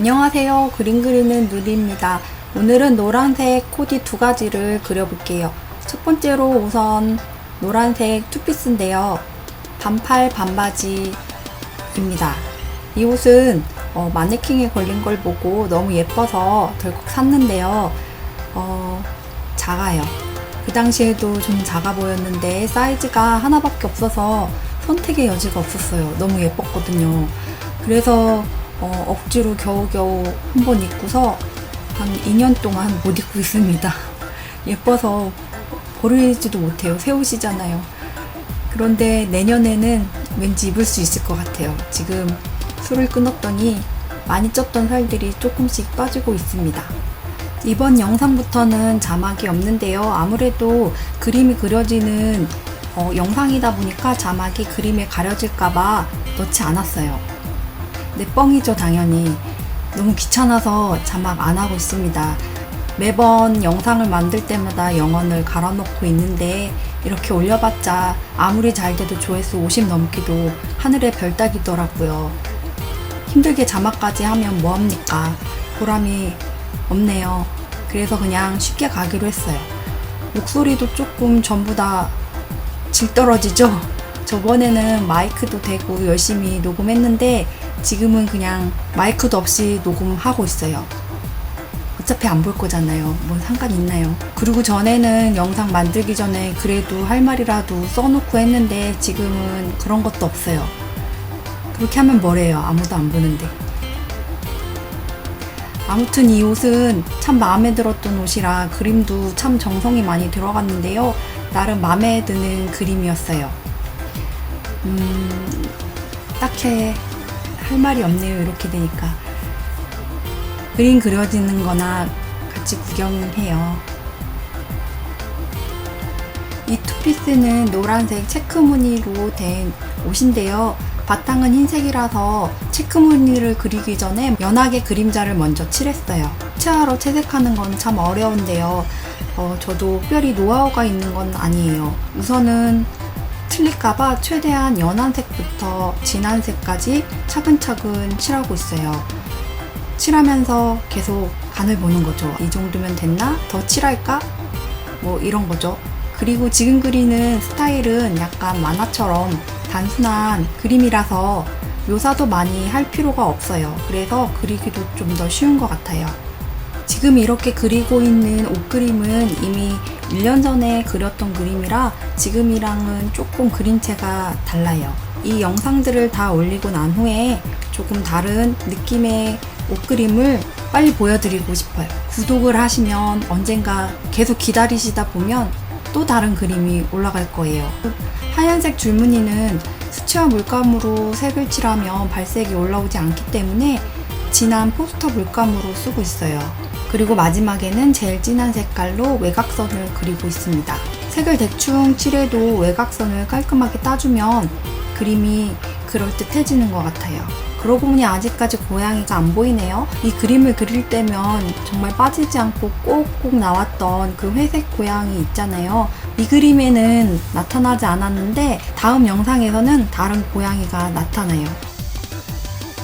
안녕하세요. 그림 그리는 누리입니다. 오늘은 노란색 코디 두 가지를 그려볼게요. 첫 번째로 우선 노란색 투피스인데요. 반팔 반바지입니다. 이 옷은 어, 마네킹에 걸린 걸 보고 너무 예뻐서 덜컥 샀는데요. 어, 작아요. 그 당시에도 좀 작아 보였는데 사이즈가 하나밖에 없어서 선택의 여지가 없었어요. 너무 예뻤거든요. 그래서 어, 억지로 겨우겨우 한 번 입고서 한 2년 동안 못 입고 있습니다. 예뻐서 버리지도 못해요. 새 옷이잖아요. 그런데 내년에는 왠지 입을 수 있을 것 같아요. 지금 술을 끊었더니 많이 쪘던 살들이 조금씩 빠지고 있습니다. 이번 영상부터는 자막이 없는데요. 아무래도 그림이 그려지는 어, 영상이다 보니까 자막이 그림에 가려질까봐 넣지 않았어요. 내 뻥이죠, 당연히. 너무 귀찮아서 자막 안 하고 있습니다. 매번 영상을 만들 때마다 영원을 갈아놓고 있는데 이렇게 올려봤자 아무리 잘 돼도 조회수 50 넘기도 하늘의 별 따기더라고요. 힘들게 자막까지 하면 뭐합니까? 보람이 없네요. 그래서 그냥 쉽게 가기로 했어요. 목소리도 조금 전부 다 질 떨어지죠? 저번에는 마이크도 대고 열심히 녹음했는데 지금은 그냥 마이크도 없이 녹음하고 있어요. 어차피 안 볼 거잖아요. 뭔 상관 있나요? 그리고 전에는 영상 만들기 전에 그래도 할 말이라도 써놓고 했는데 지금은 그런 것도 없어요. 그렇게 하면 뭐래요? 아무도 안 보는데. 아무튼 이 옷은 참 마음에 들었던 옷이라 그림도 참 정성이 많이 들어갔는데요. 나름 마음에 드는 그림이었어요. 음, 딱히 할 말이 없네요. 이렇게 되니까. 그림 그려지는 거나 같이 구경해요. 이 투피스는 노란색 체크 무늬로 된 옷인데요. 바탕은 흰색이라서 체크 무늬를 그리기 전에 연하게 그림자를 먼저 칠했어요. 치아로 채색하는 건 참 어려운데요. 어, 저도 특별히 노하우가 있는 건 아니에요. 우선은 틀릴까봐 최대한 연한 색부터 진한 색까지 차근차근 칠하고 있어요. 칠하면서 계속 간을 보는 거죠. 이 정도면 됐나? 더 칠할까? 뭐 이런 거죠. 그리고 지금 그리는 스타일은 약간 만화처럼 단순한 그림이라서 묘사도 많이 할 필요가 없어요. 그래서 그리기도 좀 더 쉬운 것 같아요. 지금 이렇게 그리고 있는 옷 그림은 이미 1년 전에 그렸던 그림이라 지금이랑은 조금 그림체가 달라요. 이 영상들을 다 올리고 난 후에 조금 다른 느낌의 옷 그림을 빨리 보여드리고 싶어요. 구독을 하시면 언젠가 계속 기다리시다 보면 또 다른 그림이 올라갈 거예요. 하얀색 줄무늬는 수채화 물감으로 색을 칠하면 발색이 올라오지 않기 때문에 진한 포스터 물감으로 쓰고 있어요. 그리고 마지막에는 제일 진한 색깔로 외곽선을 그리고 있습니다. 색을 대충 칠해도 외곽선을 깔끔하게 따주면 그림이 그럴듯해지는 것 같아요. 그러고 보니 아직까지 고양이가 안 보이네요. 이 그림을 그릴 때면 정말 빠지지 않고 꼭꼭 나왔던 그 회색 고양이 있잖아요. 이 그림에는 나타나지 않았는데 다음 영상에서는 다른 고양이가 나타나요.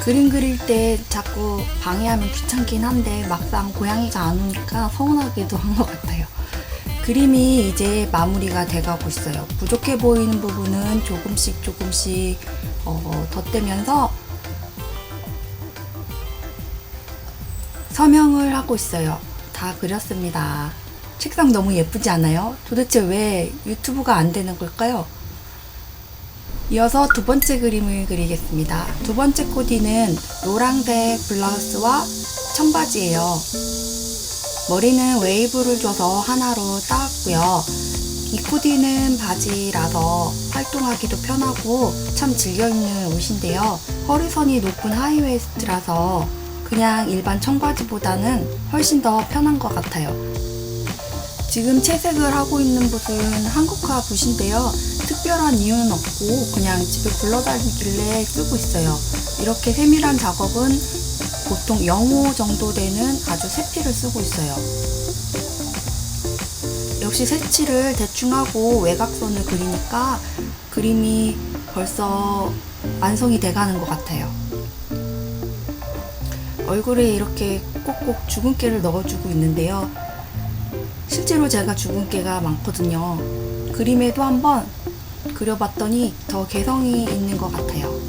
그림 그릴 때 자꾸 방해하면 귀찮긴 한데 막상 고양이가 안 오니까 서운하기도 한 것 같아요. 그림이 이제 마무리가 돼가고 있어요. 부족해 보이는 부분은 조금씩 조금씩 어, 덧대면서 서명을 하고 있어요. 다 그렸습니다. 책상 너무 예쁘지 않아요? 도대체 왜 유튜브가 안 되는 걸까요? 이어서 두 번째 그림을 그리겠습니다. 두 번째 코디는 노란색 블라우스와 청바지예요. 머리는 웨이브를 줘서 하나로 따왔고요. 이 코디는 바지라서 활동하기도 편하고 참 즐겨 입는 옷인데요. 허리선이 높은 하이웨스트라서 그냥 일반 청바지보다는 훨씬 더 편한 것 같아요. 지금 채색을 하고 있는 붓은 한국화 붓인데요. 특별한 이유는 없고 그냥 집에 굴러다니길래 쓰고 있어요. 이렇게 세밀한 작업은 보통 0호 정도 되는 아주 세필을 쓰고 있어요. 역시 색칠을 대충 하고 외곽선을 그리니까 그림이 벌써 완성이 돼가는 것 같아요. 얼굴에 이렇게 꼭꼭 주근깨를 넣어주고 있는데요. 실제로 제가 주근깨가 많거든요. 그림에도 한번 그려봤더니 더 개성이 있는 것 같아요.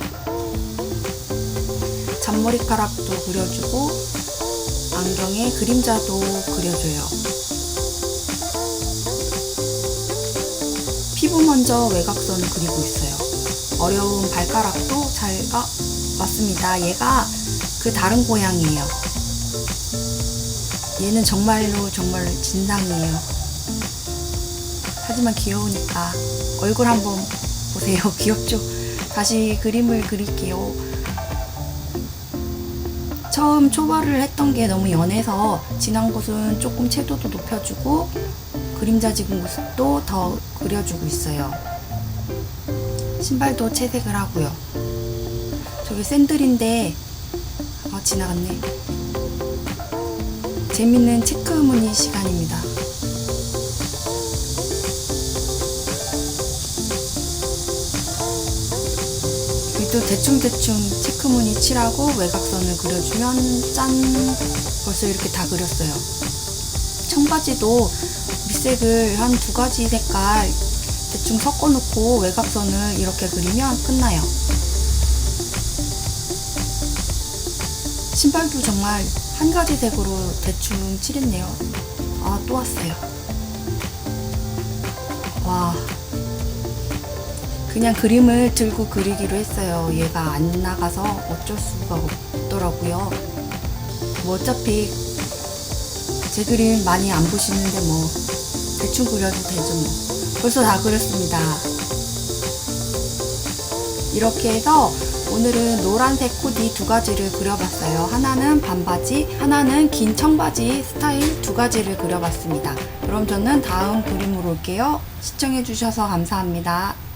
잔머리카락도 그려주고 안경에 그림자도 그려줘요. 피부 먼저 외곽선을 그리고 있어요. 어려운 발가락도 잘 아, 맞습니다. 얘가 그 다른 고양이에요. 얘는 정말로 정말 진상이에요. 하지만 귀여우니까 얼굴 한번 보세요. 귀엽죠? 다시 그림을 그릴게요. 처음 초벌을 했던 게 너무 연해서 진한 곳은 조금 채도도 높여주고 그림자 지은 모습도 더 그려주고 있어요. 신발도 채색을 하고요. 저기 샌들인데 아 지나갔네. 재밌는 체크 무늬 시간입니다. 여기도 대충대충 체크 무늬 칠하고 외곽선을 그려주면 짠 벌써 이렇게 다 그렸어요. 청바지도 밑색을 한 두 가지 색깔 대충 섞어 놓고 외곽선을 이렇게 그리면 끝나요. 신발도 정말 한 가지 색으로 대충 칠했네요. 아, 또 왔어요. 와. 그냥 그림을 들고 그리기로 했어요. 얘가 안 나가서 어쩔 수가 없더라고요. 뭐 어차피 제 그림 많이 안 보시는데 뭐 대충 그려도 되죠 뭐. 벌써 다 그렸습니다. 이렇게 해서 오늘은 노란색 코디 두 가지를 그려봤어요. 하나는 반바지, 하나는 긴 청바지 스타일 두 가지를 그려봤습니다. 그럼 저는 다음 그림으로 올게요. 시청해주셔서 감사합니다.